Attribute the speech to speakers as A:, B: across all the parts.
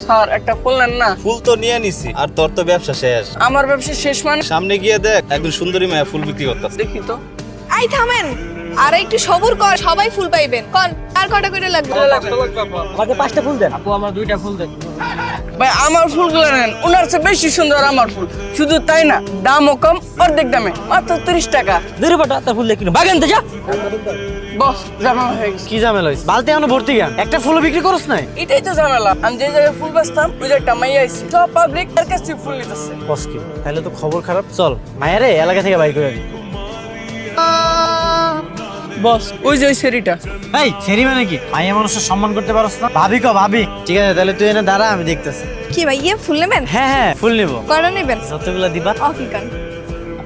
A: Sir একটা ফুল নেন না।
B: ফুল তো নিয়ে নিছি আর তোর তো ব্যবসা শেষ।
A: আমার ব্যবসা শেষ মানে
B: সামনে গিয়ে দেখ একজন সুন্দরী মেয়ে ফুল বিক্রি করতেছে।
A: দেখি তো।
C: আই থামেন আর একটু সবুর কর সবাই ফুল পাইবেন। কন আর কটা করে লাগবে?
D: আমাকে পাঁচটা ফুল দেন। আপু আমার দুইটা ফুল দেন।
A: ভাই আমার ফুলগুলো নেন। ওনার চেয়ে বেশি সুন্দর আমার ফুল। শুধু তাই না দামও কম অর্ধেক দামে মাত্র তিরিশ টাকা।
D: দুই বাটা তার ফুল দেখি বাগান তো যা।
A: বস জামা হয়ে গেছে।
D: কি ঝামেলা হয়েছে বালতি এখনও ভর্তি কেন একটা ফুলও বিক্রি করছ নাই?
A: এটাই তো ঝামেলা। আমি যে জায়গায় ফুল বেচতাম ওই জায়গাটা মাইয়া আইছি। সব পাবলিক তার কাছ ফুল নিতেছে।
D: কসকি তাহলে তো খবর খারাপ। চল মায়া রে এলাকা থেকে বাই করে দিই
A: বস ওই যে ওই সেরিটা।
D: এই সেরি মানে কি? মাইয়া মানুষের সম্মান করতে পারছ না? ভাবি কো ভাবি। ঠিক আছে তাহলে তুই এনে দাঁড়া আমি দেখতেছি।
C: কি ভাই ইয়ে ফুল নেবেন?
D: হ্যাঁ হ্যাঁ ফুল নিব।
C: কয়টা নেবেন?
D: যতগুলো দিবা।
C: অফি কান।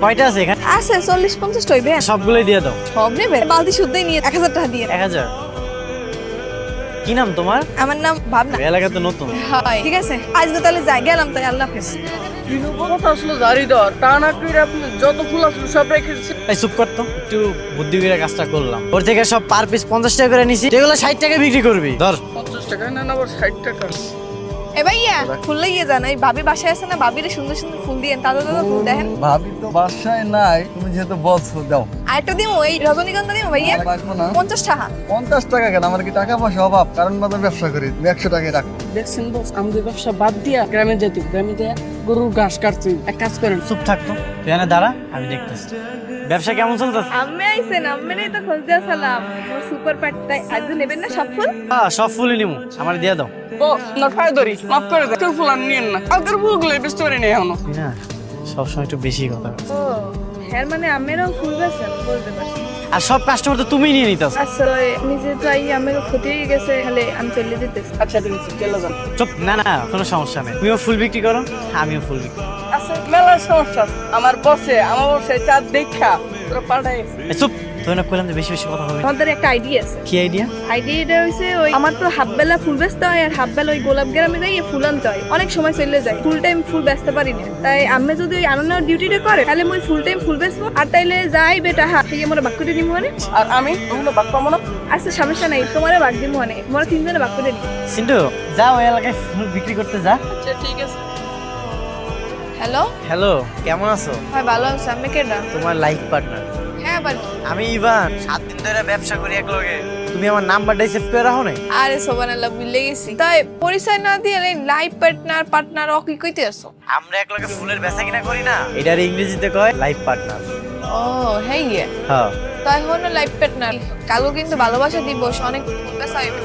D: কয়টা আছে এখানে?
C: আছে চল্লিশ পঞ্চাশ হইবে।
D: সবগুলোই দিয়ে দাও।
C: সব নেবেন? বালতি শুদ্ধই নিয়ে এক হাজার টাকা দিয়ে
D: এক হাজার? কি নাম তোমার?
C: আমার নাম ভাবনা।
D: এলাকা তো নতুন?
C: হয়। ঠিক আছে আজকে তাহলে যাই গেলাম তাই আল্লাহ হাফেজ।
D: এই চুপ করতো একটু বুদ্ধি করে কাজটা করলাম। ওর থেকে সব পার পিস পঞ্চাশ টাকা করে নিছি। এগুলো ষাট টাকা বিক্রি করবি। ধর।
C: এ ভাইয়া ফুল যান। ভাবি বাসায় আছে না? ভাবিরে সুন্দর সুন্দর ফুল দিয়ে ফুল দেখেন।
E: ভাবি তো বাসায় নাই। তুমি যেহেতু বলছো দাও।
C: ওই রজনীগন্ধা দিমু ভাইয়া? পঞ্চাশ টাকা।
E: পঞ্চাশ টাকা কেন? আমার কি টাকা পয়সা অভাব? কারণ বাজার ব্যবসা করি একশো টাকায় রাখো
A: দেখছেন বস আমাদের ব্যবসা বাদ দিয়া গ্রামে যেতে গ্রামে যায় গরুর ঘাস কাটছি এক কাজ করেন
D: চুপ থাকতো তুই এনে দাঁড়া আমি দেখতেছি। ব্যবসা কেমন চলতেছে?
C: আম্মে আইছেন আম্মেরই তো খুঁজতে আসলাম। মোর সুপার পাটটাই আজ নেবেন না সব ফুল?
D: হ্যাঁ সব ফুলই নিমু আমার দিয়ে দাও।
A: বস আপনার পায়ে ধরি মাফ করে দেন কেউ ফুল আর নিয়েন না। ফুলগুলো
D: এখনও। না সবসময় একটু বেশি কথা
C: ও। হ্যাঁ মানে আমেরও ফুল বেছেন বলতে পারছি।
D: আর সব কাস্টমার তো তুমি নিয়ে নিতে
C: আসলে নিজে তো এই আমের ক্ষতি হয়ে গেছে তাহলে আমি চলে যেতেছি
A: আচ্ছা তুমি চলে যান
D: চুপ না না কোনো সমস্যা নেই। তুমিও ফুল বিক্রি করো আমিও ফুল বিক্রি
A: আচ্ছা মেলা সমস্যা। আমার বসে আমার বসে চাঁদ দেখা তোরা পাল্টাই
D: চুপ। তুই না কইলাম যে বেশি বেশি কথা হবে
C: আমাদের একটা আইডিয়া আছে।
D: কি আইডিয়া
C: আইডিয়াটা হইছে ওই আমার তো হাফ বেলা ফুল বেচতে হয় আর হাফ বেলা ওই গোলাপ গ্রামে যাই ফুল আনতে হয়। অনেক সময় চলে যায় ফুল টাইম ফুল বেচতে পারি না। তাই আমি যদি ওই আনানোর ডিউটিটা করে তাহলে মই ফুল টাইম ফুল বেচবো আর তাইলে যাই বেটা হা সেই আমার বাক্য দিয়ে মানে
A: আর আমি? পাবো না
C: আচ্ছা সমস্যা নাই তোমার বাক দিমু মানে তিনজনে বাক্য দিই
D: সিন্টু যা ওই এলাকায় ফুল বিক্রি করতে যা।
A: আচ্ছা ঠিক আছে।
C: হ্যালো
D: হ্যালো কেমন আছো?
C: হয় ভালো আছে। আমি কেডা?
D: তোমার লাইফ পার্টনার
C: আবার
D: আমি ইভান। সাত দিন ধরে ব্যবসা করি এক লগে। তুমি আমার নাম্বারটাই সেভ করে রাখো না।
C: আরে সোবানাল্লাহ ভুলে গেছি। তাই পরিচয় না দিয়ে লাইফ পার্টনার পার্টনার ও কি কইতে আসো?
D: আমরা এক লগে ফুলের বেচা কিনা করি না। এটার ইংরেজিতে কয় লাইফ পার্টনার।
C: ও ইয়ে
D: হ্যাঁ।
C: তাই হলো লাইফ পার্টনার। কালও কিন্তু ভালোবাসা দিবস অনেক পেশা হইবে